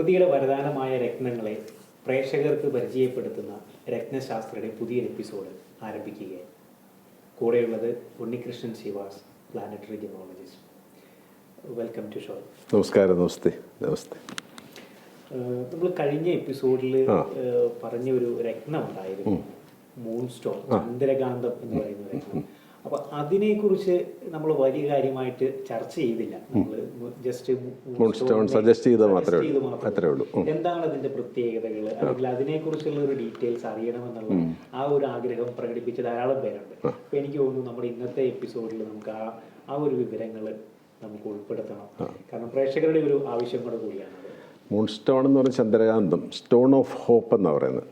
പ്രകൃതിയുടെ വരദാനമായ രത്നങ്ങളെ പ്രേക്ഷകർക്ക് പരിചയപ്പെടുത്തുന്ന രത്നശാസ്ത്രയുടെ പുതിയ എപ്പിസോഡ് ആരംഭിക്കുകയായി കൂടെയുള്ളത് Unnikrishnan Sivas planetary geologist welcome to show നമസ്കാരം നമസ്തേ നമസ്തേ. നമ്മൾ കഴിഞ്ഞ എപ്പിസോഡിൽ. പറഞ്ഞ ഒരു രത്നം ഉണ്ടായിരുന്നു. മൂൺ സ്റ്റോൺ ചന്ദ്രകാന്തം എന്ന് പറയുന്ന രത്നം. അപ്പൊ അതിനെക്കുറിച്ച് നമ്മൾ വലിയ കാര്യമായിട്ട് ചർച്ച ചെയ്തില്ല. നമ്മൾ ജസ്റ്റ് ചെയ്ത് suggest ചെയ്തത് മാത്രമേ ഉള്ളൂ. എന്താണ് അതിന്റെ പ്രത്യേകതകൾ അല്ലെങ്കിൽ അതിനെക്കുറിച്ചുള്ള ഒരു ഡീറ്റെയിൽസ് അറിയണമെന്നുള്ള ആ ഒരു ആഗ്രഹം പ്രകടിപ്പിച്ച ധാരാളം പേരുണ്ട്. അപ്പൊ എനിക്ക് തോന്നുന്നു നമ്മുടെ ഇന്നത്തെ എപ്പിസോഡിൽ നമുക്ക് ആ ആ ഒരു വിവരങ്ങൾ നമുക്ക് ഉൾപ്പെടുത്തണം. കാരണം പ്രേക്ഷകരുടെ ഒരു ആവശ്യം കൂടെ കൂടിയാണ് മൂൺസ്റ്റോൺ മൂൺ സ്റ്റോൺ എന്ന് പറഞ്ഞ ചന്ദ്രകാന്തം സ്റ്റോൺ ഓഫ് ഹോപ്പ് എന്നാണ് പറയുന്നത്.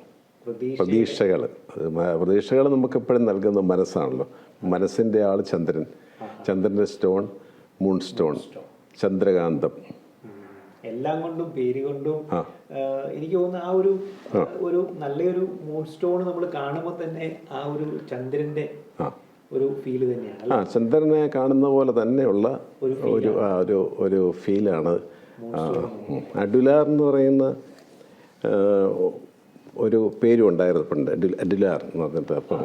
പ്രതീക്ഷകൾ. പ്രതീക്ഷകൾ. നമുക്ക് എപ്പോഴും നൽകുന്ന മനസ്സാണല്ലോ. മനസ്സിന്റെ ആൾ ചന്ദ്രൻ. ചന്ദ്രന്റെ സ്റ്റോൺ മൂൺ സ്റ്റോൺ. ചന്ദ്രകാന്തം. എല്ലാം കൊണ്ടും പേര് കൊണ്ടും എനിക്ക് തോന്നുന്നു ആ ഒരു ഒരു നല്ലൊരു മൂൺ സ്റ്റോൺ നമ്മൾ കാണുമ്പോൾ തന്നെ ആ ഒരു ചന്ദ്രന്റെ ഒരു ഫീൽ തന്നെയാണ്? ആ ചന്ദ്രനെ കാണുന്ന പോലെ തന്നെയുള്ള ഒരു ഒരു ഒരു ഫീലാണ്. അഡുലാർ എന്ന് പറയുന്ന ഒരു പേരും ഉണ്ടായിരുന്നു പണ്ട് അഡിലാർ എന്ന് പറഞ്ഞിട്ട് അപ്പം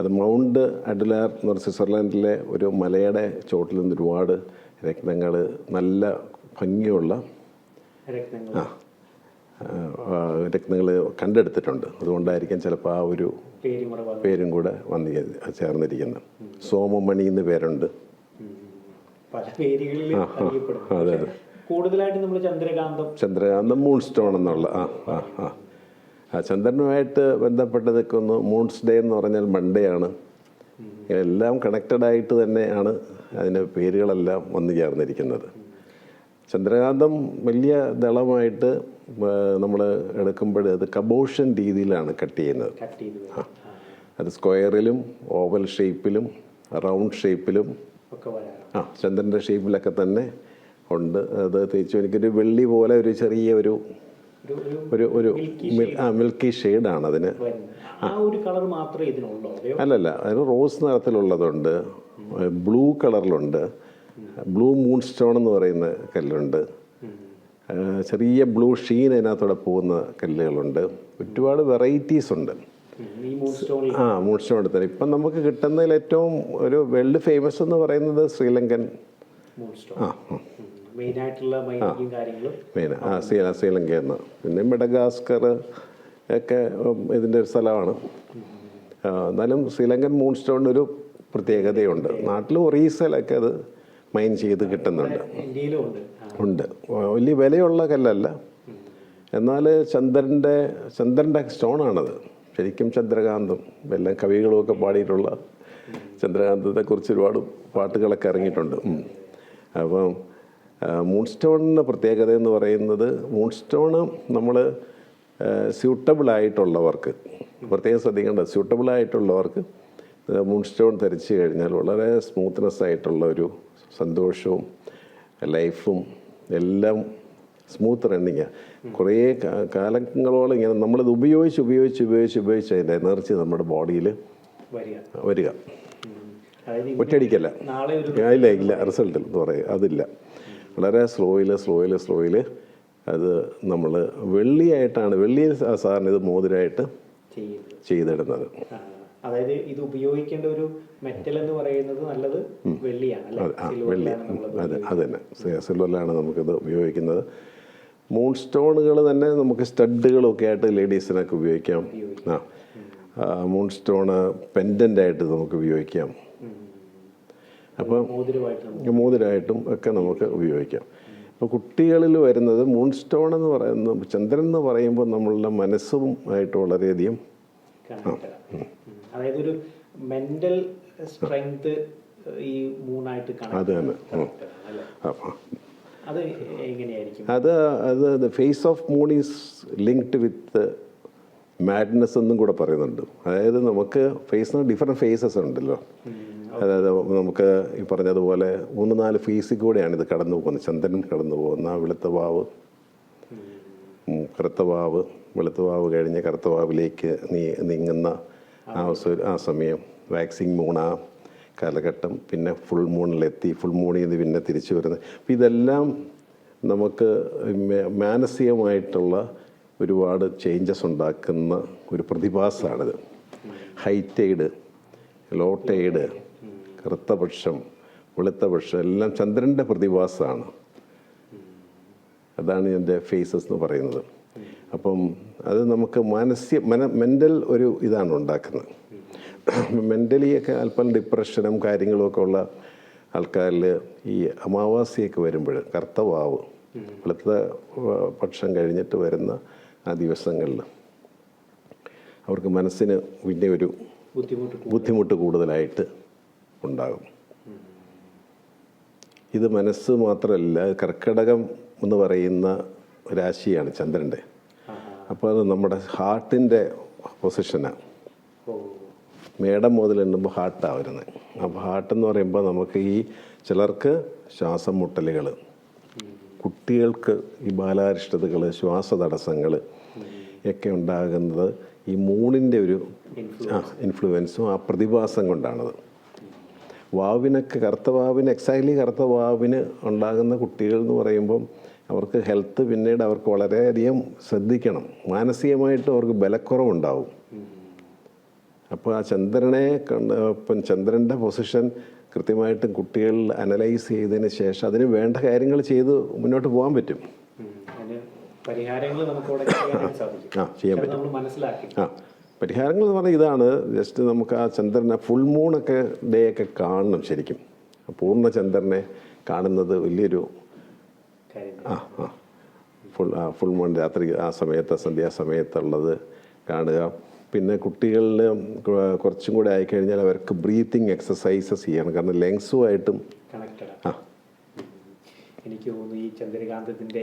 അത് മൗണ്ട് അഡിലാർ എന്ന് പറഞ്ഞ സ്വിറ്റ്സർലാൻഡിലെ ഒരു മലയുടെ ചുവട്ടിൽ നിന്ന് ഒരുപാട് രത്നങ്ങൾ നല്ല ഭംഗിയുള്ള ആ രത്നങ്ങൾ കണ്ടെടുത്തിട്ടുണ്ട്. അതുകൊണ്ടായിരിക്കാം ചിലപ്പോൾ ആ ഒരു പേരും കൂടെ വന്നി. ചേർന്നിരിക്കുന്നത് സോമമണി എന്ന് പേരുണ്ട്. പല പേരുകളിൽ അറിയപ്പെടുന്നു. അതെ, കൂടുതലായിട്ട് നമ്മൾ ചന്ദ്രകാന്തം ചന്ദ്രകാന്തം മൂൺ സ്റ്റോൺ എന്നുള്ള ആ ആ ആ. ചന്ദ്രനുമായിട്ട് ബന്ധപ്പെട്ട് നിൽക്കുന്നു മൂൺസ് ഡേ എന്ന് പറഞ്ഞാൽ മൺഡേ ആണ് എല്ലാം കണക്റ്റഡ് ആയിട്ട് തന്നെയാണ് അതിന്റെ പേരുകളെല്ലാം വന്നു ചേർന്നിരിക്കുന്നത് ചന്ദ്രകാന്തം വലിയ ദളമായിട്ട് നമ്മൾ എടുക്കുമ്പോൾ അത് കബോഷൻ രീതിയിലാണ് കട്ട് ചെയ്യുന്നത്. ആ. അത് സ്ക്വയറിലും ഓവൽ ഷേപ്പിലും റൗണ്ട് ഷേപ്പിലും ആ ചന്ദ്രന്റെ ഷേപ്പിലൊക്കെ തന്നെ ഉണ്ട് അത് തേച്ചു എനിക്കൊരു വെള്ളി പോലെ ഒരു ചെറിയ ഒരു ഒരു ഒരു ആ മിൽക്കി ഷെയ്ഡാണ് അതിന്. അല്ലല്ല അതിന് റോസ് നിറത്തിലുള്ളതുണ്ട് ബ്ലൂ കളറിലുണ്ട് ബ്ലൂ മൂൺ സ്റ്റോൺ എന്ന് പറയുന്ന കല്ലുണ്ട്. ചെറിയ ബ്ലൂ ഷീൻ അതിനകത്തൂടെ പോകുന്ന കല്ലുകളുണ്ട്. ഒരുപാട് വെറൈറ്റീസ് ഉണ്ട്. ആ മൂൺ സ്റ്റോൺ എടുത്തത് ഇപ്പം നമുക്ക് കിട്ടുന്നതിൽ ഏറ്റവും ഒരു വേൾഡ് ഫേമസ് എന്ന് പറയുന്നത് ശ്രീലങ്കൻ ആ ആയിട്ടുള്ള മൈനിങ്ങും കാര്യങ്ങളും മെയിൻ ആ ശ്രീ ശ്രീലങ്കയിൽ നിന്ന് പിന്നെ മെഡഗാസ്കർ ഒക്കെ ഇതിന്റെ ഒരു സ്ഥലമാണ്. എന്നാലും ശ്രീലങ്കൻ മൂൺ സ്റ്റോണിന് ഒരു പ്രത്യേകതയുണ്ട്. നാട്ടിൽ ഒറീസയിലൊക്കെ അത് മൈൻ ചെയ്ത് കിട്ടുന്നുണ്ട്. ഉണ്ട്. വലിയ വിലയുള്ള കല്ലല്ല. എന്നാൽ ചന്ദ്രന്റെ ചന്ദ്രന്റെ സ്റ്റോണാണത്. ശരിക്കും ചന്ദ്രകാന്തം എല്ലാം കവികളുമൊക്കെ പാടിയിട്ടുള്ള ചന്ദ്രകാന്തത്തെക്കുറിച്ച് ഒരുപാട് പാട്ടുകളൊക്കെ ഇറങ്ങിയിട്ടുണ്ട്. അപ്പം മൂൺ സ്റ്റോണിന്റെ പ്രത്യേകത എന്ന് പറയുന്നത് മൂൺ സ്റ്റോണ് നമ്മൾ സ്യൂട്ടബിൾ ആയിട്ടുള്ളവർക്ക് പ്രത്യേകം ശ്രദ്ധിക്കേണ്ടത് സ്യൂട്ടബിൾ ആയിട്ടുള്ളവർക്ക് മൂൺ സ്റ്റോൺ ധരിച്ചു കഴിഞ്ഞാൽ വളരെ സ്മൂത്ത്നെസ് ആയിട്ടുള്ള ഒരു സന്തോഷവും ലൈഫും എല്ലാം സ്മൂത്ത് റണ്ണിങ് കുറേ കാലങ്ങളോളം ഇങ്ങനെ നമ്മളിത് ഉപയോഗിച്ച് ഉപയോഗിച്ച് ഉപയോഗിച്ച് ഉപയോഗിച്ച് അതിന്റെ എനർജി നമ്മുടെ ബോഡിയിൽ വരിക. ഒറ്റയടിക്കല്ല. ഇല്ല ഇല്ല റിസൾട്ട് എന്ന് പറയുക അതില്ല. വളരെ സ്ലോയിൽ സ്ലോയിൽ സ്ലോയിൽ അത് നമ്മൾ വെള്ളിയായിട്ടാണ് വെള്ളി സാറിന് ഇത് മോതിരായിട്ട് ചെയ്തിടുന്നത്. അതായത് ഇത് ഉപയോഗിക്കേണ്ട ഒരു മെറ്റൽ എന്ന് പറയുന്നത് നല്ലത് വെള്ളിയാണ് വെള്ളി. അതെ അത് തന്നെ സിൽവറിലാണ് നമുക്കിത് ഉപയോഗിക്കുന്നത്. മൂൺ സ്റ്റോണുകൾ തന്നെ നമുക്ക് സ്റ്റഡുകളൊക്കെ ആയിട്ട് ലേഡീസിനൊക്കെ ഉപയോഗിക്കാം. ആ, മൂൺ സ്റ്റോണ് പെൻഡന്റായിട്ട് നമുക്ക് ഉപയോഗിക്കാം. അപ്പം മോതിരമായിട്ട് ഒക്കെ നമുക്ക് ഉപയോഗിക്കാം. അപ്പോൾ കുട്ടികളിൽ വരുന്നത് മൂൺ സ്റ്റോൺ എന്ന് പറയുന്ന ചന്ദ്രൻ എന്ന് പറയുമ്പോൾ നമ്മളുടെ മനസ്സും ആയിട്ട് വളരെയധികം അതായത് ഒരു മെന്റൽ സ്ട്രെങ്ത് ഈ മൂണായിട്ട് അത് തന്നെ. അത് എങ്ങനെയായിരിക്കും? അത് അത് the phase of moon is linked with madness എന്നും കൂടെ പറയുന്നുണ്ട്. അതായത് നമുക്ക് ഫേസിന് ഡിഫറെന്റ് ഫേസസ് ഉണ്ടല്ലോ. അതായത് നമുക്ക് ഈ പറഞ്ഞതുപോലെ മൂന്ന് നാല് ഫേസിൽ കൂടെയാണ് ഇത് കടന്നു പോകുന്നത്. ചന്ദ്രൻ കടന്നു പോകുന്ന ആ വെളുത്ത വാവ് ഉം, കറുത്ത വാവ് വെളുത്ത വാവ് കഴിഞ്ഞ് കറുത്ത വാവിലേക്ക് നീ നീങ്ങുന്ന ആ ആ സമയം വാക്സിങ് ആ കാലഘട്ടം പിന്നെ ഫുൾ മൂണിലെത്തി ഫുൾ മൂണിൽ നിന്ന് പിന്നെ തിരിച്ചു വരുന്നത്. അപ്പം ഇതെല്ലാം നമുക്ക് മാനസികമായിട്ടുള്ള ഒരുപാട് ചേഞ്ചസ് ഉണ്ടാക്കുന്ന ഒരു പ്രതിഭാസമാണിത്. ഹൈറ്റൈഡ് ലോട്ടൈഡ് കറുത്ത പക്ഷം വെളുത്ത പക്ഷം എല്ലാം ചന്ദ്രന്റെ പ്രതിഭാസമാണ്. അതാണ് എന്റെ ഫേസസ് എന്ന് പറയുന്നത്. അപ്പം അത് നമുക്ക് മാനസിക മന മെന്റൽ ഒരു ഇതാണ് ഉണ്ടാക്കുന്നത്. മെന്റലിയൊക്കെ അല്പം ഡിപ്രഷനും കാര്യങ്ങളുമൊക്കെ ഉള്ള ആൾക്കാരിൽ ഈ അമാവാസിയൊക്കെ വരുമ്പോൾ കർത്തവാവ് വെളുത്ത പക്ഷം കഴിഞ്ഞിട്ട് വരുന്ന ആ ദിവസങ്ങളിൽ അവർക്ക് മനസ്സിന് പിന്നെ ഒരു ബുദ്ധിമുട്ട് ബുദ്ധിമുട്ട് കൂടുതലായിട്ട് ഉണ്ടാകും. ഇത് മനസ്സ് മാത്രമല്ല കർക്കിടകം എന്ന് പറയുന്ന രാശിയാണ് ചന്ദ്രന്റെ. അപ്പോൾ അത് നമ്മുടെ ഹാർട്ടിന്റെ പൊസിഷനാണ് മേടം മുതൽ എണ്ണുമ്പോൾ ഹാർട്ടാണ് വരുന്നത് അപ്പോൾ ഹാർട്ട് എന്ന് പറയുമ്പോൾ നമുക്ക് ഈ ചിലർക്ക് ശ്വാസം മുട്ടലുകൾ കുട്ടികൾക്ക് ഈ ബാലാരിഷ്ടതകൾ ശ്വാസ തടസ്സങ്ങൾ ഒക്കെ ഉണ്ടാകുന്നത് ഈ മൂണിന്റെ ഒരു ഇൻഫ്ലുവൻസും ആ പ്രതിഭാസം കൊണ്ടാണത്. വാവിനൊക്കെ കറുത്ത വാവിന് എക്സാക്ട്ലി കറുത്ത വാവിന് ഉണ്ടാകുന്ന കുട്ടികൾ എന്ന് പറയുമ്പം അവർക്ക് ഹെൽത്ത് പിന്നീട് അവർക്ക് വളരെയധികം ശ്രദ്ധിക്കണം. മാനസികമായിട്ട് അവർക്ക് ബലക്കുറവുണ്ടാവും. അപ്പോൾ ആ ചന്ദ്രനെ കണ്ട് ഇപ്പം ചന്ദ്രന്റെ പൊസിഷൻ കൃത്യമായിട്ടും കുട്ടികൾ അനലൈസ് ചെയ്തതിന് ശേഷം അതിന് വേണ്ട കാര്യങ്ങൾ ചെയ്ത് മുന്നോട്ട് പോകാൻ പറ്റും. ആ ചെയ്യാൻ പറ്റും. ആ. പരിഹാരങ്ങൾ എന്ന് പറഞ്ഞാൽ ഇതാണ്. ജസ്റ്റ് നമുക്ക് ആ ചന്ദ്രനെ ഫുൾ മൂണൊക്കെ ഡേ ഒക്കെ കാണണം ശരിക്കും. പൂർണ ചന്ദ്രനെ കാണുന്നത് വലിയൊരു ആ ആ. ഫുൾ ആ ഫുൾ മൂൺ രാത്രി ആ സമയത്ത് സന്ധ്യാസമയത്തുള്ളത് കാണുക. പിന്നെ കുട്ടികളിൽ കുറച്ചും കൂടെ ആയിക്കഴിഞ്ഞാൽ അവർക്ക് ബ്രീത്തിങ് എക്സസൈസസ് ചെയ്യണം. കാരണം ലങ്സുമായിട്ടും ആ. എനിക്ക് തോന്നുന്നു ഈ ചന്ദ്രകാന്തത്തിന്റെ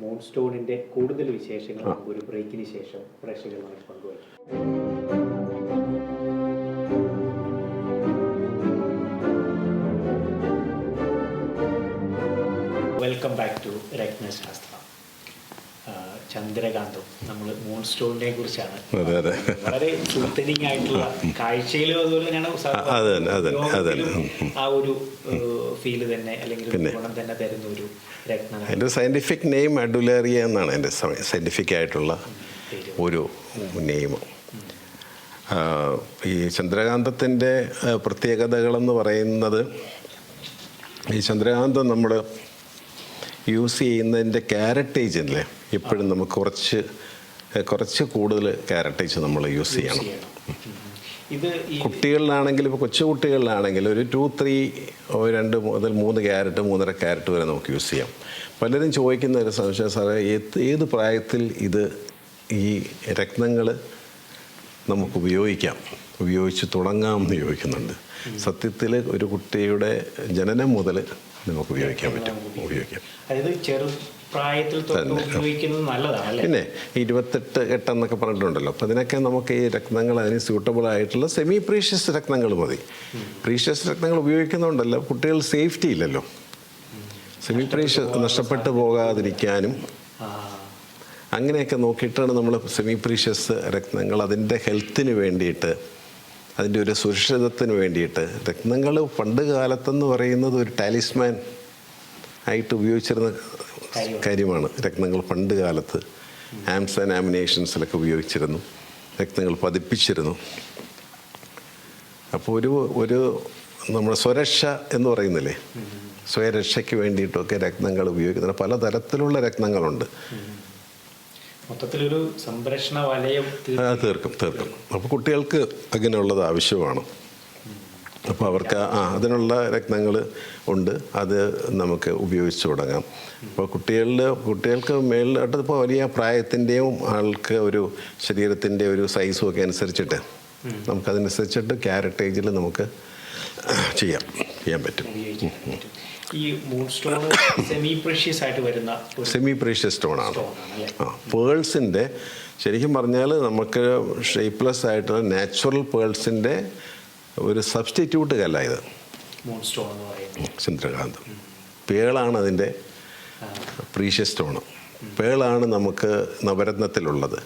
മൂൺ സ്റ്റോണിന്റെ കൂടുതൽ വിശേഷങ്ങൾ ഒരു ബ്രേക്കിന് ശേഷം പ്രേക്ഷകരുമായി പങ്കുവയ്ക്കും. Welcome back to Ratnashastra. ചന്ദ്രകാന്തം നമ്മൾ മൂൺ സ്റ്റോണിനെ കുറിച്ചാണ് വളരെ സൂത്തനിങ് ആയിട്ടുള്ള കാഴ്ചയിലും അതുപോലെ തന്നെയാണ് ആ, ഒരു ഫീൽ തന്നെ അല്ലെങ്കിൽ ഗുണം തന്നെ തരുന്ന ഒരു രത്നം. അതിന്റെ സയന്റിഫിക് നെയിം അഡുലേറിയ എന്നാണ് എന്റെ സയന്റിഫിക് ആയിട്ടുള്ള ഒരു നെയിം ഈ ചന്ദ്രകാന്തത്തിന്റെ പ്രത്യേകതകളെന്ന് പറയുന്നത് ഈ ചന്ദ്രകാന്തം നമ്മൾ യൂസ് ചെയ്യുന്നതിന്റെ ക്യാരറ്റേജ് അല്ലേ എപ്പോഴും നമുക്ക് കുറച്ച് കുറച്ച് കൂടുതൽ കാരറ്റൈസ് നമ്മൾ യൂസ് ചെയ്യണം. ഇത് കുട്ടികളിലാണെങ്കിൽ ഇപ്പോൾ കൊച്ചു കുട്ടികളിലാണെങ്കിൽ ഒരു ടു ത്രീ രണ്ട് മുതൽ മൂന്ന് ക്യാരറ്റ് മൂന്നര ക്യാരറ്റ് വരെ നമുക്ക് യൂസ് ചെയ്യാം. പലരും ചോദിക്കുന്ന ഒരു സംശയം സാറേ ഏത് ഏത് പ്രായത്തിൽ ഇത് ഈ രത്നങ്ങൾ നമുക്ക് ഉപയോഗിക്കാം? ഉപയോഗിച്ച് തുടങ്ങാമെന്ന് ചോദിക്കുന്നുണ്ട്. സത്യത്തിൽ ഒരു കുട്ടിയുടെ ജനനം മുതൽ നമുക്ക് ഉപയോഗിക്കാൻ പറ്റും. ഉപയോഗിക്കാം. അതായത് ചെറു പ്രായത്തിൽ ഉപയോഗിക്കുന്നത് നല്ലതാണ് പിന്നെ ഇരുപത്തെട്ട് എട്ടെന്നൊക്കെ പറഞ്ഞിട്ടുണ്ടല്ലോ. അപ്പം അതിനൊക്കെ നമുക്ക് ഈ രത്നങ്ങൾ അതിന് സ്യൂട്ടബിൾ ആയിട്ടുള്ള സെമി പ്രീഷ്യസ് രത്നങ്ങൾ മതി. പ്രീഷ്യസ് രത്നങ്ങൾ ഉപയോഗിക്കുന്നതുകൊണ്ടല്ലോ കുട്ടികൾ സേഫ്റ്റി ഇല്ലല്ലോ. സെമി പ്രീഷ്യസ് നഷ്ടപ്പെട്ടു പോകാതിരിക്കാനും. അങ്ങനെയൊക്കെ നോക്കിയിട്ടാണ് നമ്മൾ സെമി പ്രീഷ്യസ് രത്നങ്ങൾ അതിന്റെ ഹെൽത്തിന് വേണ്ടിയിട്ട് അതിന്റെ ഒരു സുരക്ഷിതത്വത്തിന് വേണ്ടിയിട്ട് രത്നങ്ങൾ പണ്ട് കാലത്തെന്ന് പറയുന്നത് ഒരു ടാലിസ്മാൻ ആയിട്ട് ഉപയോഗിച്ചിരുന്ന കാര്യമാണ്. രക്തങ്ങൾ പണ്ട് കാലത്ത് ആംസ് ആൻഡ് ആമിനേഷൻസിലൊക്കെ ഉപയോഗിച്ചിരുന്നു. രക്തങ്ങൾ പതിപ്പിച്ചിരുന്നു. അപ്പോൾ ഒരു ഒരു നമ്മുടെ സ്വരക്ഷ എന്ന് പറയുന്നില്ലേ? സ്വയരക്ഷയ്ക്ക് വേണ്ടിയിട്ടൊക്കെ രത്നങ്ങൾ ഉപയോഗിക്കുന്നുണ്ട്. പലതരത്തിലുള്ള രക്തങ്ങളുണ്ട് രത്നങ്ങളുണ്ട്. മൊത്തത്തിലൊരു സംരക്ഷണ വലയം തീർക്കും തീർക്കും. അപ്പോൾ കുട്ടികൾക്ക് അങ്ങനെയുള്ളത് ആവശ്യമാണ്. അപ്പോൾ അവർക്ക് ആ അതിനുള്ള രക്തങ്ങൾ ഉണ്ട്. അത് നമുക്ക് ഉപയോഗിച്ച് തുടങ്ങാം. അപ്പോൾ കുട്ടികളിൽ കുട്ടികൾക്ക് മേളിലോട്ട് ഇപ്പോൾ വലിയ പ്രായത്തിന്റെയും ആൾക്ക് ഒരു ശരീരത്തിന്റെ ഒരു സൈസും ഒക്കെ അനുസരിച്ചിട്ട് നമുക്കതനുസരിച്ചിട്ട് ക്യാരറ്റേജിൽ നമുക്ക് ചെയ്യാം ചെയ്യാൻ പറ്റും. ഈ മൂൺ സ്റ്റോൺ സെമി പ്രഷ്യസ് ആയിട്ട് വരുന്ന സെമി പ്രീഷ്യസ് സ്റ്റോണാണ് സ്റ്റോൺ ആണ് ആ പേൾസിന്റെ ശരിക്കും പറഞ്ഞാൽ നമുക്ക് ഷേപ്പ്ലെസ് ആയിട്ടുള്ള നാച്ചുറൽ പേൾസിന്റെ ഒരു സബ്സ്റ്റിറ്റ്യൂട്ട് കല്ല ഇത്. ചന്ദ്രകാന്ത്. പേളാണ് അതിന്റെ പ്രീഷ്യസ് സ്റ്റോണ് പേളാണ് നമുക്ക് നവരത്നത്തിലുള്ളത്.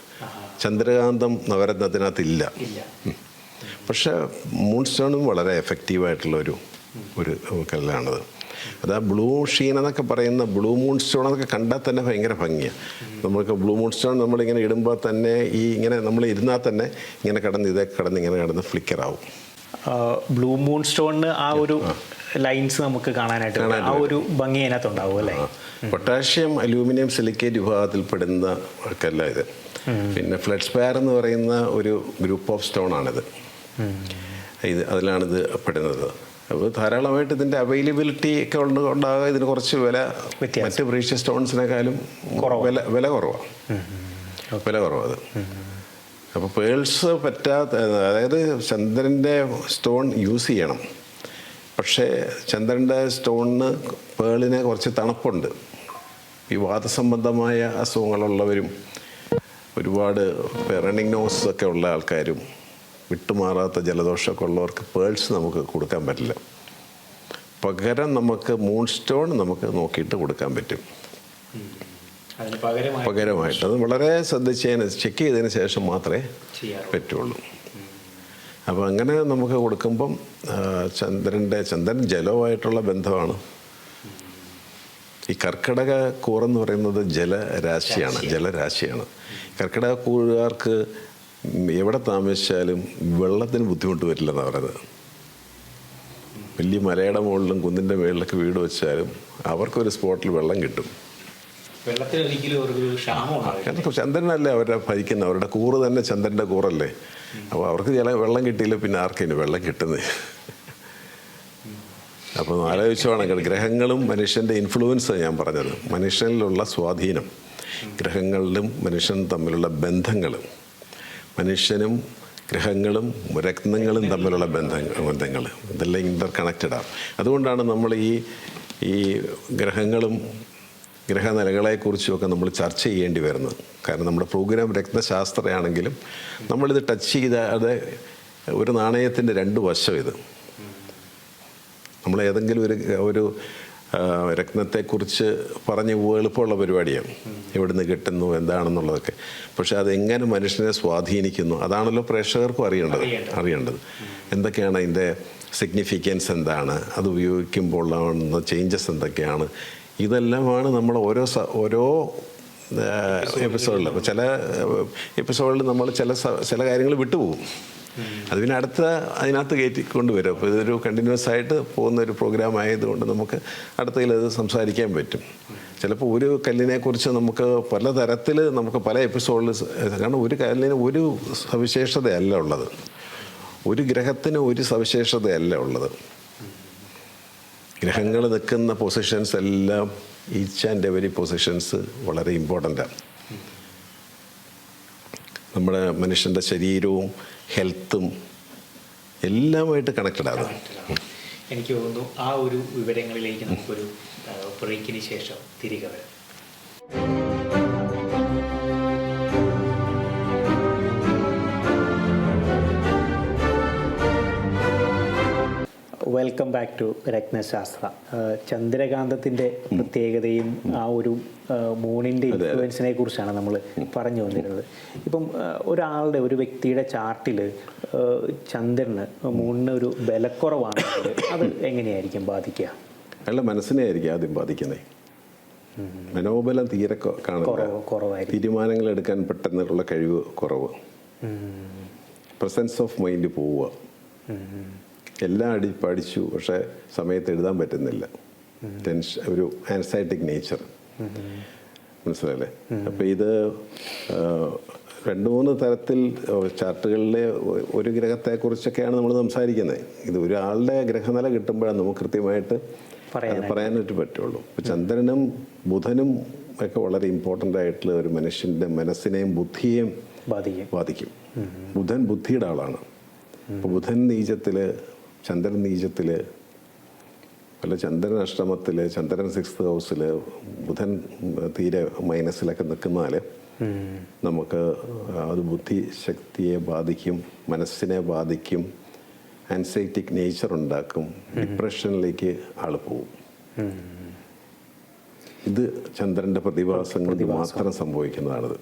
ചന്ദ്രകാന്തം നവരത്നത്തിനകത്തില്ല. ഇല്ല. പക്ഷേ മൂൺ സ്റ്റോണും വളരെ എഫക്റ്റീവായിട്ടുള്ള ഒരു ഒരു കല്ലാണത്. അത് ആ ബ്ലൂ ഷീൻ എന്നൊക്കെ പറയുന്ന ബ്ലൂ മൂൺ സ്റ്റോൺ എന്നൊക്കെ കണ്ടാൽ തന്നെ ഭയങ്കര ഭംഗിയാണ് നമുക്ക് ബ്ലൂ മൂൺ സ്റ്റോൺ നമ്മളിങ്ങനെ ഇടുമ്പോൾ തന്നെ ഈ ഇങ്ങനെ നമ്മൾ ഇരുന്നാൽ തന്നെ ഇങ്ങനെ കിടന്ന് ഇതൊക്കെ കിടന്ന് ഇങ്ങനെ കിടന്ന് ഫ്ലിക്കർ ആവും. ബ്ലൂ മൂൺ സ്റ്റോണിന് ആ ഒരു ലൈൻസ് നമുക്ക് കാണാനായിട്ട് ആ ഒരു ഭംഗി അതിനകത്തുണ്ടാവും അല്ലേ? പൊട്ടാഷ്യം അലൂമിനിയം സിലിക്കേറ്റ് വിഭാഗത്തിൽ പെടുന്ന ആൾക്കല്ല ഇത്. പിന്നെ ഫ്ലഡ് സ്പയർ എന്ന് പറയുന്ന ഒരു ഗ്രൂപ്പ് ഓഫ് സ്റ്റോൺ ആണിത്. ഇത് അതിലാണിത് പെടുന്നത്. അപ്പോൾ ധാരാളമായിട്ട് ഇതിന്റെ അവൈലബിലിറ്റി ഒക്കെ ഉണ്ടാകുക ഇതിന് കുറച്ച് വില മറ്റ് പ്രീഷ്യസ് സ്റ്റോൺസിനെക്കാളും വില വില കുറവാണ് വില കുറവാണ് അത്. അപ്പോൾ പേൾസ് പറ്റാത്ത അതായത് ചന്ദ്രന്റെ സ്റ്റോൺ യൂസ് ചെയ്യണം. പക്ഷേ ചന്ദ്രന്റെ സ്റ്റോണിന് പേളിന് കുറച്ച് തണുപ്പുണ്ട്. ഈ വാദസംബന്ധമായ അസുഖങ്ങളുള്ളവരും ഒരുപാട് റണ്ണിങ് നോസ് ഒക്കെ ഉള്ള ആൾക്കാരും വിട്ടുമാറാത്ത ജലദോഷമൊക്കെ ഉള്ളവർക്ക് പേൾസ് നമുക്ക് കൊടുക്കാൻ പറ്റില്ല. പകരം നമുക്ക് മൂൺ സ്റ്റോൺ നമുക്ക് നോക്കിയിട്ട് കൊടുക്കാൻ പറ്റും. പകരമായിട്ട് അത് വളരെ ശ്രദ്ധിച്ചതിന് ചെക്ക് ചെയ്തതിന് ശേഷം മാത്രമേ പറ്റുള്ളൂ. അപ്പോൾ അങ്ങനെ നമുക്ക് കൊടുക്കുമ്പം ചന്ദ്രന്റെ ചന്ദ്രൻ ജലവുമായിട്ടുള്ള ബന്ധമാണ്. ഈ കർക്കിടക കൂറെന്ന് പറയുന്നത് ജലരാശിയാണ് ജലരാശിയാണ്. കർക്കിടക കൂറുകാർക്ക് എവിടെ താമസിച്ചാലും വെള്ളത്തിന് ബുദ്ധിമുട്ട് വരില്ലെന്നാണ് പറയുന്നത്. വലിയ മലയുടെ മുകളിലും കുന്നിന്റെ മുകളിലൊക്കെ വീട് വെച്ചാലും അവർക്കൊരു സ്പോട്ടിൽ വെള്ളം കിട്ടും. ചന്ദ്രനല്ലേ അവരെ ഭരിക്കുന്നത്? അവരുടെ കൂറ് തന്നെ ചന്ദ്രന്റെ കൂറല്ലേ? അപ്പോൾ അവർക്ക് ചില വെള്ളം കിട്ടിയില്ല പിന്നെ ആർക്കിന് വെള്ളം കിട്ടുന്നത്? അപ്പോൾ ആലോചിച്ച് വേണമെങ്കിൽ ഗ്രഹങ്ങളും മനുഷ്യന്റെ ഇൻഫ്ലുവൻസ് ഞാൻ പറഞ്ഞത്. മനുഷ്യനിലുള്ള സ്വാധീനം ഗ്രഹങ്ങളിലും മനുഷ്യനും തമ്മിലുള്ള ബന്ധങ്ങൾ മനുഷ്യനും ഗ്രഹങ്ങളും രത്നങ്ങളും തമ്മിലുള്ള ബന്ധങ്ങൾ ബന്ധങ്ങൾ ഇതെല്ലാം ഇന്റർ കണക്റ്റഡാണ് അതുകൊണ്ടാണ് നമ്മൾ ഈ ഈ ഗ്രഹങ്ങളും ഗ്രഹനിലകളെക്കുറിച്ചുമൊക്കെ നമ്മൾ ചർച്ച ചെയ്യേണ്ടി വരുന്നത്. കാരണം നമ്മുടെ പ്രോഗ്രാം രത്നശാസ്ത്രയാണെങ്കിലും നമ്മളിത് ടച്ച് ചെയ്താതെ ഒരു നാണയത്തിന്റെ രണ്ട് വശം ഇത്. നമ്മൾ ഏതെങ്കിലും ഒരു ഒരു രക്തത്തെക്കുറിച്ച് രത്നത്തെക്കുറിച്ച് പറഞ്ഞ് പോവുക എളുപ്പമുള്ള പരിപാടിയാണ്. എവിടുന്ന് കിട്ടുന്നു എന്താണെന്നുള്ളതൊക്കെ. പക്ഷെ അതെങ്ങനെ മനുഷ്യനെ സ്വാധീനിക്കുന്നു അതാണല്ലോ പ്രേക്ഷകർക്കും അറിയേണ്ടത്. അറിയേണ്ടത്. എന്തൊക്കെയാണ് അതിന്റെ സിഗ്നിഫിക്കൻസ് എന്താണ്? അത് ഉപയോഗിക്കുമ്പോൾ ഉള്ള ചേഞ്ചസ് എന്തൊക്കെയാണ്? ഇതെല്ലാമാണ് നമ്മൾ ഓരോ സ- ഓരോ എപ്പിസോഡിൽ അപ്പോൾ ചില എപ്പിസോഡിൽ നമ്മൾ ചില ചില കാര്യങ്ങൾ വിട്ടുപോകും. അത് പിന്നെ അടുത്ത അതിനകത്ത് കയറ്റി കൊണ്ടുവരും. അപ്പോൾ ഇതൊരു കണ്ടിന്യൂസ് ആയിട്ട് പോകുന്ന ഒരു പ്രോഗ്രാം ആയതുകൊണ്ട് നമുക്ക് അടുത്തതിൽ അത് സംസാരിക്കാൻ പറ്റും. ചിലപ്പോൾ ഒരു കല്ലിനെക്കുറിച്ച് നമുക്ക് പല തരത്തിൽ നമുക്ക് പല എപ്പിസോഡിൽ കാരണം ഒരു കല്ലിന് ഒരു സവിശേഷതയല്ല ഉള്ളത്. ഒരു ഗ്രഹത്തിന് ഒരു സവിശേഷതയല്ല ഉള്ളത്. ഗ്രഹങ്ങൾ നിൽക്കുന്ന പൊസിഷൻസ് എല്ലാം ഈച്ച് ആൻഡ് എവരി പൊസിഷൻസ് വളരെ ഇമ്പോർട്ടന്റാണ് നമ്മുടെ മനുഷ്യന്റെ ശരീരവും ഹെൽത്തും എല്ലാമായിട്ട് കണക്റ്റഡ് ആണ്. എനിക്ക് തോന്നുന്നു ആ ഒരു വിവരങ്ങളിലേക്ക് നമുക്കൊരു ബ്രേക്കിന് ശേഷം തിരികെ വരാം. Welcome back to Ratnashastra. ചന്ദ്രകാന്തത്തിന്റെ പ്രത്യേകതയും ആ ഒരു മൂണിന്റെ മൂണിന്റെ ഇൻഫ്ലുവൻസിനെ കുറിച്ചാണ് നമ്മൾ പറഞ്ഞു വന്നിരുന്നത്. ഇപ്പം ഒരാളുടെ ഒരു വ്യക്തിയുടെ ചാർട്ടിൽ ചന്ദ്രന് മൂണിന് ഒരു ബലക്കുറവാണെങ്കിൽ അത് എങ്ങനെയായിരിക്കും ബാധിക്കുക? അയാളുടെ മനസ്സിനെ ആയിരിക്കും ആദ്യം ബാധിക്കുന്നത്. മനോബലം തീരെ കൊ- കുറവായിരിക്കും. തീരുമാനങ്ങൾ എടുക്കാൻ പെട്ടെന്നുള്ള കഴിവ് കുറവ്. പ്രസൻസ് ഓഫ് മൈൻഡ് പോവുക. എല്ലാം അടി പഠിച്ചു പക്ഷേ സമയത്ത് എഴുതാൻ പറ്റുന്നില്ല. ടെൻഷൻ ഒരു ആൻസൈറ്റിക് നേച്ചർ മനസ്സിലല്ലേ അപ്പോൾ ഇത് രണ്ട് മൂന്ന് തരത്തിൽ ചാർട്ടുകളിലെ ഒരു ഗ്രഹത്തെക്കുറിച്ചൊക്കെയാണ് നമ്മൾ സംസാരിക്കുന്നത്. ഇത് ഒരാളുടെ ഗ്രഹനില കിട്ടുമ്പോഴാണ് നമുക്ക് കൃത്യമായിട്ട് പറയാനായിട്ട്. പറ്റുള്ളൂ. ഇപ്പോൾ ചന്ദ്രനും ബുധനും ഒക്കെ വളരെ ഇമ്പോർട്ടന്റ് ആയിട്ടുള്ള ഒരു മനുഷ്യന്റെ മനസ്സിനെയും ബുദ്ധിയെയും ബാധിക്കും. ബാധിക്കും. ബുധൻ ബുദ്ധിയുടെ ആളാണ്. അപ്പോൾ ബുധൻ നീചത്തിൽ ചന്ദ്രൻ നീചത്തിൽ അല്ല ചന്ദ്രൻ അഷ്ടമത്തിൽ ചന്ദ്രൻ സിക്സ്ത് ഹൗസിൽ ബുധൻ തീരെ മൈനസിലൊക്കെ നിൽക്കുന്നാൽ നമുക്ക് അത് ബുദ്ധിശക്തിയെ ബാധിക്കും മനസ്സിനെ ബാധിക്കും ആൻസൈറ്റിക് നേച്ചർ ഉണ്ടാക്കും ഡിപ്രഷനിലേക്ക് ആൾ പോവും. ഇത് ചന്ദ്രന്റെ പ്രതിഭാസം. കൊണ്ട് മാത്രം സംഭവിക്കുന്നതാണിത്.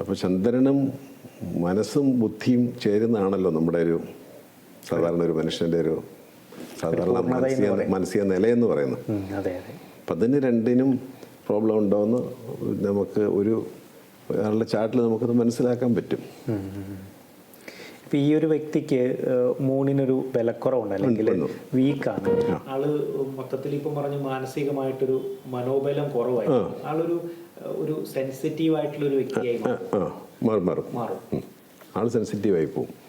അപ്പോൾ ചന്ദ്രനും മനസ്സും ബുദ്ധിയും ചേരുന്നതാണല്ലോ നമ്മുടെ ഒരു സാധാരണ ഒരു മനുഷ്യന്റെ ഒരു സാധാരണ മനസ്സിക മാനസിക നിലയെന്ന് പറയുന്നു. അതെ അതെ. അപ്പം അതിന് രണ്ടിനും പ്രോബ്ലം ഉണ്ടോയെന്ന് നമുക്ക് ഒരു ഒരാളുടെ ചാട്ടിൽ നമുക്കത് മനസ്സിലാക്കാൻ പറ്റും. ഇപ്പം ഈ ഒരു വ്യക്തിക്ക് മൂണിനൊരു വിലക്കുറവുണ്ട് അല്ലെങ്കിൽ വീക്കാണ്. ആൾ മൊത്തത്തിൽ ഇപ്പം പറഞ്ഞ മാനസികമായിട്ടൊരു മനോബലം കുറവായി. ആളൊരു ഒരു സെൻസിറ്റീവ് ആയിട്ടുള്ള ഒരു വ്യക്തിയായി മാറും. മാറും. മാറും. ആൾ ആൾ സെൻസിറ്റീവ് ആയി പോകും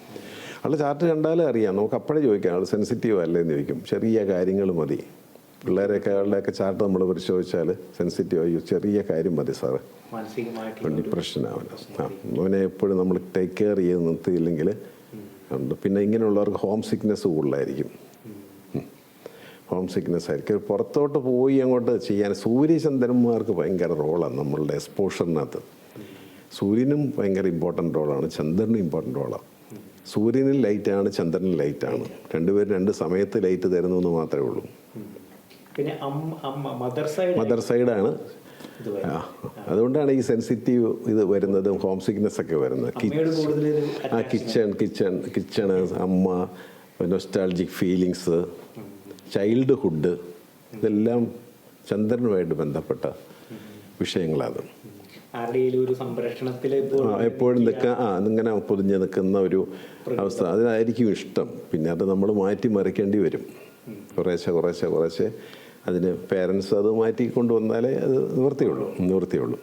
ആൾ ചാർട്ട് കണ്ടാലേ അറിയാം. നമുക്ക് അപ്പോഴേ ചോദിക്കാം ആൾ സെൻസിറ്റീവ് അല്ലേ എന്ന് ചോദിക്കും. ചെറിയ കാര്യങ്ങൾ മതി. പിള്ളേരെയൊക്കെ ആളുടെയൊക്കെ ചാർട്ട് നമ്മൾ പരിശോധിച്ചാൽ സെൻസിറ്റീവ് ആയി. ചെറിയ കാര്യം മതി സാറ്. ഡിപ്രഷൻ ആവില്ല ആ അവനെ എപ്പോഴും നമ്മൾ ടേക്ക് കെയർ ചെയ്ത് നിർത്തിയില്ലെങ്കിൽ ഉണ്ട്. പിന്നെ ഇങ്ങനെയുള്ളവർക്ക് ഹോം സിക്നെസ് കൂടുതലായിരിക്കും. ഹോം സിക്നെസ് ആയിരിക്കും. പുറത്തോട്ട് പോയി അങ്ങോട്ട് ചെയ്യാൻ സൂര്യചന്ദ്രന്മാർക്ക് ഭയങ്കര റോളാണ് നമ്മളുടെ എക്സ്പോഷറിനകത്ത് സൂര്യനും ഭയങ്കര ഇമ്പോർട്ടന്റ് റോളാണ് ചന്ദ്രനും ഇമ്പോർട്ടന്റ് റോളാണ് സൂര്യനിൽ ലൈറ്റാണ് ചന്ദ്രനിൽ ലൈറ്റാണ്. രണ്ടുപേരും രണ്ട് സമയത്ത് ലൈറ്റ് തരുന്നു എന്ന് മാത്രമേ ഉള്ളൂ. പിന്നെ മദർ സൈഡ് മദർ സൈഡാണ്. അതുകൊണ്ടാണ് ഈ സെൻസിറ്റീവ് ഇത് വരുന്നതും ഹോം സിക്നെസ് ഒക്കെ വരുന്നത്. ആ കിച്ചൺ കിച്ചൺ കിച്ചണ് അമ്മ നൊസ്റ്റാൾജിക് ഫീലിങ്സ് ചൈൽഡ്ഹുഡ് ഇതെല്ലാം ചന്ദ്രനുമായിട്ട് ബന്ധപ്പെട്ട വിഷയങ്ങളാണ് ആരുടെയും ഒരു സംരക്ഷണത്തിൽ എപ്പോഴും നിൽക്കാൻ ആ ഇങ്ങനെ പൊതിഞ്ഞ് നിൽക്കുന്ന ഒരു അവസ്ഥ. അതിനായിരിക്കും ഇഷ്ടം. പിന്നെ അത് നമ്മൾ മാറ്റി മറിക്കേണ്ടി വരും. കുറേശ്ശെ കുറേശ്ശെ കുറേശ്ശെ അതിന് പേരൻസ് അത് മാറ്റി കൊണ്ടുവന്നാലേ അത് നിവൃത്തിയുള്ളൂ നിവൃത്തിയുള്ളൂ.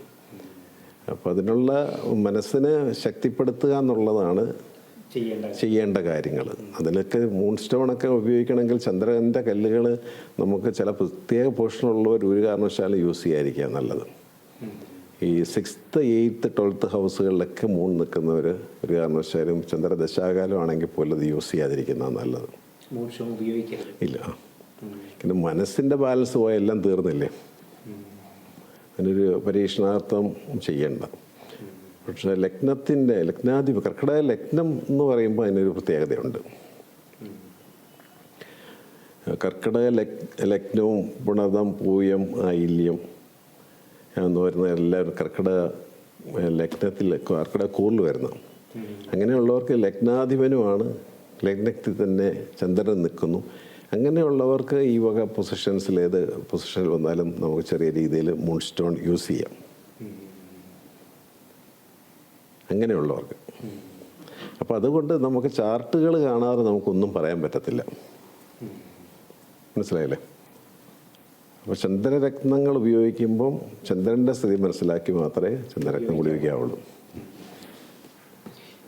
അപ്പോൾ അതിനുള്ള മനസ്സിനെ ശക്തിപ്പെടുത്തുക എന്നുള്ളതാണ് ചെയ്യേണ്ട ചെയ്യേണ്ട കാര്യങ്ങൾ അതിലൊക്കെ മൂൺ സ്റ്റോണൊക്കെ ഉപയോഗിക്കണമെങ്കിൽ ചന്ദ്രന്റെ കല്ലുകൾ നമുക്ക് ചില പ്രത്യേക പോഷണമുള്ളവർ ഒരു കാരണവശാലും യൂസ് ചെയ്യാതിരിക്കുക നല്ലത്. ഈ സിക്സ്ത്ത് എയ്ത്ത് ട്വൽത്ത് ഹൗസുകളിലൊക്കെ മൂൺ നിൽക്കുന്നവർ ഒരു കാരണവശാലും ചന്ദ്രദശാകാലം ആണെങ്കിൽ പോലും അത് യൂസ് ചെയ്യാതിരിക്കുന്നതാണ് നല്ലത്. ഇല്ല. പിന്നെ മനസ്സിന്റെ ബാലൻസ് പോയെല്ലാം എല്ലാം തീർന്നില്ലേ? അതിനൊരു പരീക്ഷണാർത്ഥം ചെയ്യേണ്ട. പക്ഷേ ലഗ്നത്തിന്റെ ലഗ്നാധിപ കർക്കിടക ലഗ്നം എന്ന് പറയുമ്പോൾ അതിനൊരു പ്രത്യേകതയുണ്ട്. കർക്കിടക ലഗ്നവും പുണതം പൂയം ആയില്യം എന്ന് പറയുന്ന എല്ലാവരും കർക്കിടക ലഗ്നത്തിൽ കർക്കിടക കൂറിൽ വരുന്ന. അങ്ങനെയുള്ളവർക്ക് ലഗ്നാധിപനുമാണ്. ലഗ്നത്തിൽ തന്നെ ചന്ദ്രൻ നിൽക്കുന്നു. അങ്ങനെയുള്ളവർക്ക് ഈ വക പൊസിഷൻസിൽ ഏത് പൊസിഷനിൽ വന്നാലും നമുക്ക് ചെറിയ രീതിയിൽ മൂൺ സ്റ്റോൺ യൂസ് ചെയ്യാം. അങ്ങനെയുള്ളവർക്ക്. അപ്പം അതുകൊണ്ട് നമുക്ക് ചാർട്ടുകൾ കാണാതെ നമുക്കൊന്നും പറയാൻ പറ്റത്തില്ല. മനസ്സിലായില്ലേ? അപ്പോൾ ചന്ദ്രരത്നങ്ങൾ ഉപയോഗിക്കുമ്പം ചന്ദ്രന്റെ സ്ഥിതി മനസ്സിലാക്കി മാത്രമേ ചന്ദ്രരത്നം ഉപയോഗിക്കാവുള്ളൂ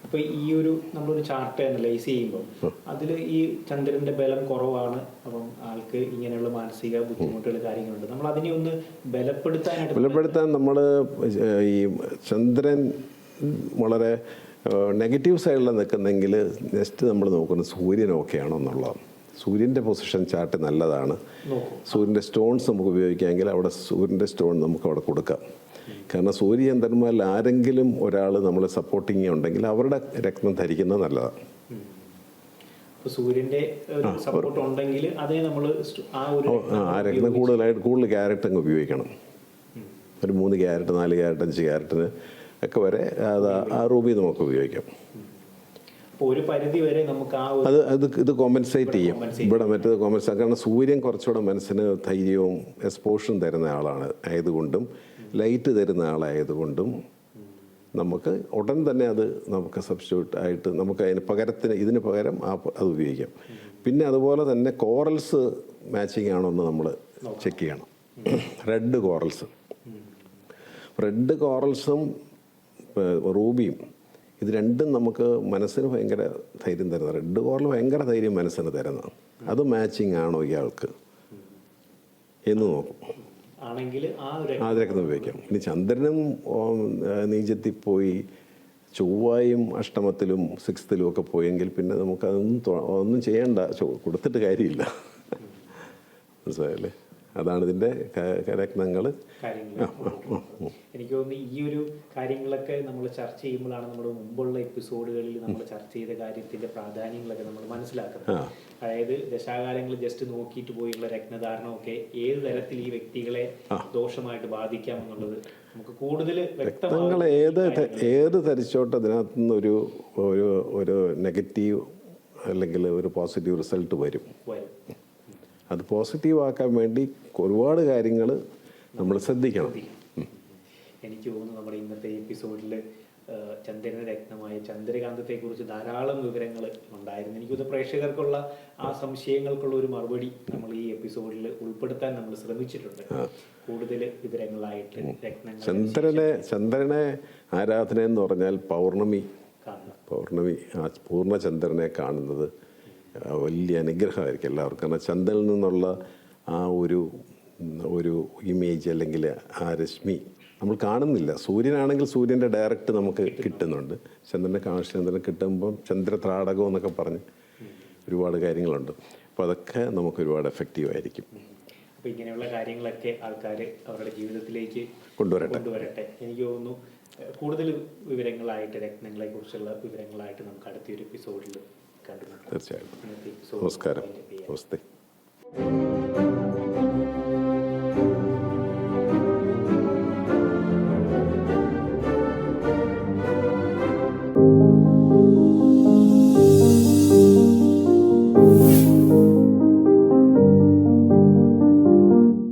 ഇപ്പോൾ ഈ ഒരു നമ്മളൊരു ചാർട്ട് അനലൈസ് ചെയ്യുമ്പോൾ അതിൽ ഈ ചന്ദ്രന്റെ ബലം കുറവാണ് അപ്പം ആൾക്ക് ഇങ്ങനെയുള്ള മാനസിക ബുദ്ധിമുട്ടുകൾ കാര്യങ്ങളുണ്ട്. നമ്മൾ അതിനെ ഒന്ന് ബലപ്പെടുത്താനായിട്ട് ബലപ്പെടുത്താൻ നമ്മൾ ഈ ചന്ദ്രൻ വളരെ നെഗറ്റീവ് സൈഡിൽ നിൽക്കുന്നെങ്കിൽ നെക്സ്റ്റ് നമ്മൾ നോക്കുന്നത് സൂര്യൻ ഓക്കെ ആണോ എന്നുള്ളതാണ്. സൂര്യന്റെ പൊസിഷൻ ചാർട്ട് നല്ലതാണ്. സൂര്യന്റെ സ്റ്റോൺസ് നമുക്ക് ഉപയോഗിക്കാമെങ്കിൽ അവിടെ സൂര്യന്റെ സ്റ്റോൺ നമുക്ക് അവിടെ കൊടുക്കാം. കാരണം സൂര്യചന്ദ്രന്മാരിൽ ആരെങ്കിലും ഒരാൾ നമ്മൾ സപ്പോർട്ടിങ് ഉണ്ടെങ്കിൽ അവരുടെ രക്തം ധരിക്കുന്നത് നല്ലതാണ്. സൂര്യന്റെ സപ്പോർട്ട് ഉണ്ടെങ്കിൽ അതേ നമ്മൾ ആ ഒരു ആ കൂടുതലായിട്ട് കൂടുതൽ ക്യാരറ്റ് അങ്ങ് ഉപയോഗിക്കണം. ഒരു മൂന്ന് ക്യാരറ്റ് നാല് ക്യാരറ്റ് അഞ്ച് ക്യാരറ്റിന് ഒക്കെ വരെ അത് ആ റൂബി നമുക്ക് ഉപയോഗിക്കാം. ഒരു പരിധി വരെ നമുക്ക് ആ അത് അത് ഇത് കോമ്പൻസേറ്റ് ചെയ്യും. ഇവിടെ മറ്റേത് കോമ്പൻസേറ്റ് കാരണം സൂര്യൻ കുറച്ചുകൂടെ മനസ്സിന് ധൈര്യവും എക്സ്പോഷറും തരുന്ന ആളാണ് ആയതുകൊണ്ടും ലൈറ്റ് തരുന്ന ആളായതുകൊണ്ടും നമുക്ക് ഉടൻ തന്നെ അത് നമുക്ക് സബ്സ്റ്റിറ്റ്യൂട്ട് ആയിട്ട് നമുക്ക് അതിന് പകരത്തിന് ഇതിന് പകരം ആ അത് ഉപയോഗിക്കാം. പിന്നെ അതുപോലെ തന്നെ കോറൽസ് മാച്ചിങ് ആണോ എന്ന് നമ്മൾ ചെക്ക് ചെയ്യണം. റെഡ് കോറൽസ് റെഡ് കോറൽസും റൂബിയും ഇത് രണ്ടും നമുക്ക് മനസ്സിന് ഭയങ്കര ധൈര്യം തരുന്ന റെഡ് കോറിൽ ഭയങ്കര ധൈര്യം മനസ്സിന് തരുന്ന അത് മാച്ചിങ് ആണോ ഇയാൾക്ക്? എന്ന് നോക്കും. ആദ്യമൊക്കെ ഉപയോഗിക്കാം. ഇനി ചന്ദ്രനും നീചത്തിൽ പോയി ചൊവ്വായും അഷ്ടമത്തിലും സിക്സ്ത്തിലും ഒക്കെ പോയെങ്കിൽ പിന്നെ നമുക്കതൊന്നും ഒന്നും ചെയ്യണ്ട കൊടുത്തിട്ട് കാര്യമില്ല. മനസ്സിലായല്ലേ? അതാണ് ഇതിന്റെ രത്നങ്ങൾ എനിക്ക് തോന്നുന്നു ഈ ഒരു കാര്യങ്ങളൊക്കെ നമ്മൾ ചർച്ച ചെയ്യുമ്പോഴാണ് നമ്മുടെ മുമ്പുള്ള എപ്പിസോഡുകളിൽ നമ്മൾ ചർച്ച ചെയ്ത കാര്യത്തിന്റെ പ്രാധാന്യങ്ങളൊക്കെ നമ്മൾ മനസ്സിലാക്കുന്നത്. അതായത് ദശാകാലങ്ങൾ ജസ്റ്റ് നോക്കിയിട്ട് പോയുള്ള രത്നധാരണമൊക്കെ ഏത് തരത്തിൽ ഈ വ്യക്തികളെ ദോഷമായിട്ട് ബാധിക്കാം എന്നുള്ളത് നമുക്ക് കൂടുതൽ രക്തങ്ങൾ ഏത് ഏത് ധരിച്ചോട്ട് അതിനകത്ത് നിന്ന് ഒരു ഒരു ഒരു നെഗറ്റീവ് അല്ലെങ്കിൽ ഒരു പോസിറ്റീവ് റിസൾട്ട് വരും. വരും. അത് പോസിറ്റീവാക്കാൻ വേണ്ടി ഒരുപാട് കാര്യങ്ങൾ നമ്മൾ ശ്രദ്ധിക്കണം. എനിക്ക് തോന്നുന്നു നമ്മുടെ ഇന്നത്തെ എപ്പിസോഡിൽ ചന്ദ്രന രത്നമായ ചന്ദ്രകാന്തത്തെ കുറിച്ച് ധാരാളം വിവരങ്ങൾ ഉണ്ടായിരുന്നു. എനിക്ക് തോന്നുന്നു പ്രേക്ഷകർക്കുള്ള ആ സംശയങ്ങൾക്കുള്ള ഒരു മറുപടി നമ്മൾ ഈ എപ്പിസോഡിൽ ഉൾപ്പെടുത്താൻ നമ്മൾ ശ്രമിച്ചിട്ടുണ്ട്. കൂടുതൽ വിവരങ്ങളായിട്ട് രത്നങ്ങൾ ചന്ദ്രനെ ചന്ദ്രനെ ആരാധന എന്ന് പറഞ്ഞാൽ പൗർണമി. പൗർണമി ആ പൂർണചന്ദ്രനെ കാണുന്നത് വലിയ അനുഗ്രഹമായിരിക്കും എല്ലാവർക്കും. കാരണം ചന്ദ്രനിൽ നിന്നുള്ള ആ ഒരു ഒരു ഇമേജ് അല്ലെങ്കിൽ ആ രശ്മി നമ്മൾ കാണുന്നില്ല. സൂര്യനാണെങ്കിൽ സൂര്യന്റെ ഡയറക്റ്റ് നമുക്ക് കിട്ടുന്നുണ്ട്. ചന്ദ്രനെ കാഴ്ച ചന്ദ്രനെ കിട്ടുമ്പം ചന്ദ്രത്രാടകം എന്നൊക്കെ പറഞ്ഞ് ഒരുപാട് കാര്യങ്ങളുണ്ട്. അപ്പോൾ അതൊക്കെ നമുക്ക് ഒരുപാട് എഫക്റ്റീവ് ആയിരിക്കും. അപ്പോൾ ഇങ്ങനെയുള്ള കാര്യങ്ങളൊക്കെ ആൾക്കാർ അവരുടെ ജീവിതത്തിലേക്ക് കൊണ്ടുവരട്ടെ. കൊണ്ടുവരട്ടെ. എനിക്ക് തോന്നുന്നു കൂടുതൽ വിവരങ്ങളായിട്ട് രത്നങ്ങളെ കുറിച്ചുള്ള വിവരങ്ങളായിട്ട് നമുക്ക് അടുത്തൊരു എപ്പിസോഡിൽ തീർച്ചയായും. നമസ്കാരം. നമസ്തേ.